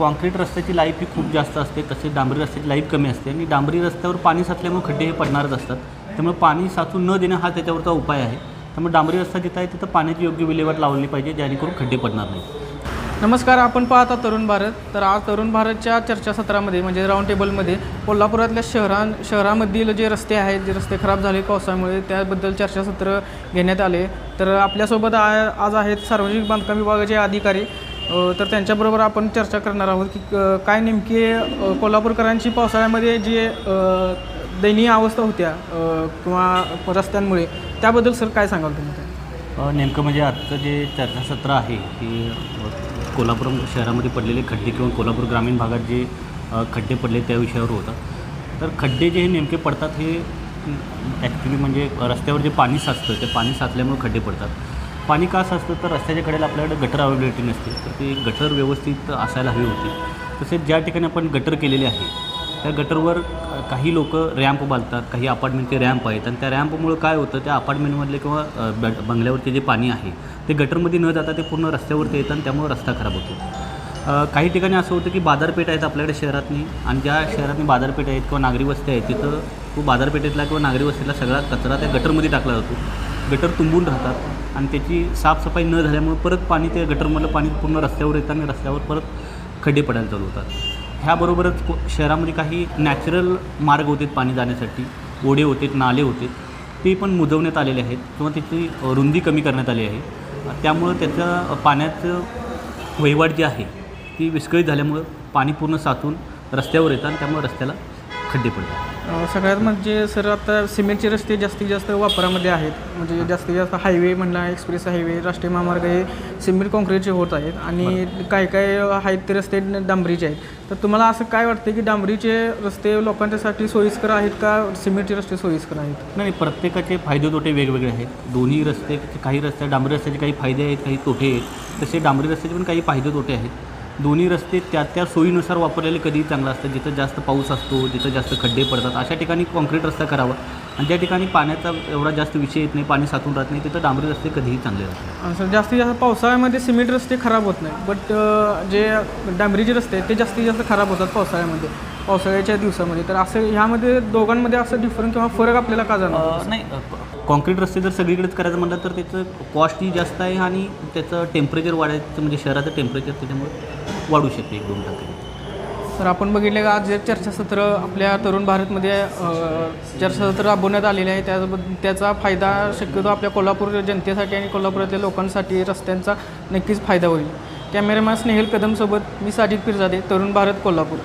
Concrete रस्त्याची life ही खूप जास्त असते तसेच डांबरी रस्त्याची लाईफ कमी असते आणि डांबरी रस्त्यावर पाणी साचल्यामुळे खड्डे हे पडणारच असतात. त्यामुळे पाणी साचून न देणं हा त्याच्यावरचा उपाय आहे. त्यामुळे डांबरी रस्ता जिथं आहे तिथं पाण्याची योग्य विल्हेवाट लावली पाहिजे जेणेकरून खड्डे पडणार नाही नमस्कार आपण पाहता तरुण भारत. तर आज तरुण भारतच्या चर्चासत्रामध्ये म्हणजे राऊंड टेबलमध्ये कोल्हापुरातल्या शहरां शहरामधील जे रस्ते आहेत जे रस्ते खराब झाले पावसामुळे त्याबद्दल चर्चासत्र घेण्यात आले. तर आपल्यासोबत आ- आज आहेत सार्वजनिक बांधकाम विभागाचे अधिकारी तर त्यांच्याबरोबर आपण चर्चा करणार आहोत की काय नेमकी कोल्हापूरकरांची पावसाळ्यामध्ये जे दयनीय अवस्था होत्या किंवा रस्त्यांमुळे त्याबद्दल सर काय सांगाल तुम्ही ते? नेमकं म्हणजे आजचं जे चर्चासत्र आहे की कोल्हापूर शहरामध्ये पडलेले खड्डे किंवा कोल्हापूर ग्रामीण भागात जे खड्डे पडले त्या विषयावर होतं तर खड्डे जे हे नेमके पडतात हे ॲक्च्युली म्हणजे रस्त्यावर जे पाणी साचतं ते पाणी साचल्यामुळे खड्डे पडतात पाणी का असतं तर रस्त्याच्या कडेला आपल्याकडे गटर अवेलेबिलिटी नसते. तर ते गटर व्यवस्थित असायला हवी होती. तसेच ज्या ठिकाणी आपण गटर केलेले आहे त्या गटरवर काही लोक रॅम्प बांधतात काही अपार्टमेंटचे रॅम्प आहेत. आणि त्या रॅम्पमुळं काय होतं? त्या अपार्टमेंटमधले किंवा अ, बंगल्यावरचे जे पाणी आहे ते गटरमध्ये न जाता ते पूर्ण रस्त्यावरती येतं आणि त्यामुळे रस्ता खराब होतो. काही ठिकाणी असं होतं की बाजारपेठ आहेत आपल्याकडे शहरातनी. आणि ज्या शहरातनी बाजारपेठ आहेत किंवा नागरी वस्ती आहेत तिथं तो बाजारपेठेतला किंवा नागरी वस्तीला सगळा कचरा त्या गटरमध्ये टाकला जातो. गटर तुंबून राहतात. आणि त्याची साफसफाई न झाल्यामुळे परत पाणी ते गटरमधलं पाणी पूर्ण रस्त्यावर येतं आणि रस्त्यावर परत खड्डे पडायला चालू होतात. ह्याबरोबरच शहरामध्ये काही नॅचरल मार्ग होते पाणी जाण्यासाठी. ओढे होते नाले होते. ते पण मुजवण्यात आलेले आहेत किंवा त्याची रुंदी कमी करण्यात आली आहे. त्यामुळं त्याचं पाण्याचं वहिवाट जी आहे ती विस्कळीत झाल्यामुळं पाणी पूर्ण साचून रस्त्यावर येतं आणि त्यामुळे रस्त्याला खड्डे पडतात अ, सगळ्यात म्हणजे सर आता सिमेंटचे रस्ते जास्तीत जास्त वापरामध्ये आहेत. म्हणजे जास्तीत जास्त हायवे म्हणला एक्सप्रेस हायवे राष्ट्रीय महामार्ग हे सिमेंट कॉन्क्रीटचे होत आहेत आणि काय काय आहेत ते रस्ते डांबरीचे आहेत. तर तुम्हाला असं काय वाटतं की डांबरीचे रस्ते लोकांच्यासाठी सोयीस्कर आहेत का सिमेंटचे रस्ते सोयीस्कर आहेत? नाही प्रत्येकाचे फायदे तोटे वेगवेगळे आहेत. दोन्ही रस्ते काही रस्ते डांबरी रस्त्याचे काही फायदे आहेत काही तोटे आहेत. तसे डांबरी रस्त्याचे पण काही फायदे तोटे आहेत. दोन्ही रस्ते त्या त्या सोयीनुसार वापरलेले कधीही चांगलं असतं. जिथं जास्त पाऊस असतो जिथं जास्त खड्डे पडतात अशा ठिकाणी कॉन्क्रीट रस्ता करावा. आणि ज्या ठिकाणी पाण्याचा एवढा जास्त विषय येत नाही पाणी साचून राहत नाही तिथं डांबरी रस्ते कधीही चांगले राहतात आणि सर जास्तीत जास्त पावसाळ्यामध्ये सिमेंट रस्ते खराब होत नाही बट जे डांबरीचे रस्ते आहेत ते जास्तीत जास्त खराब होतात पावसाळ्यामध्ये. पावसाळ्याच्या दिवसामध्ये. तर असं ह्यामध्ये दोघांमध्ये असं डिफरंट किंवा फरक आपल्याला का जाणार नाही कॉन्क्रीट रस्ते जर सगळीकडेच करायचं म्हटलं तर त्याचं कॉस्टही जास्त आहे आणि त्याचं टेम्परेचर वाढायचं म्हणजे शहराचं टेम्परेचर त्याच्यामुळे वाढू शकते एक दोन टक्के. तर आपण बघितले का आज जे चर्चासत्र आपल्या तरुण भारतमध्ये चर्चासत्र राबवण्यात आलेले आहे त्याबद्दल त्याचा फायदा शक्यतो आपल्या कोल्हापूर जनतेसाठी आणि कोल्हापुरातल्या लोकांसाठी रस्त्यांचा नक्कीच फायदा होईल. कॅमेरामॅन स्नेहल कदमसोबत मी साजिद पिरजादे तरुण भारत कोल्हापूर.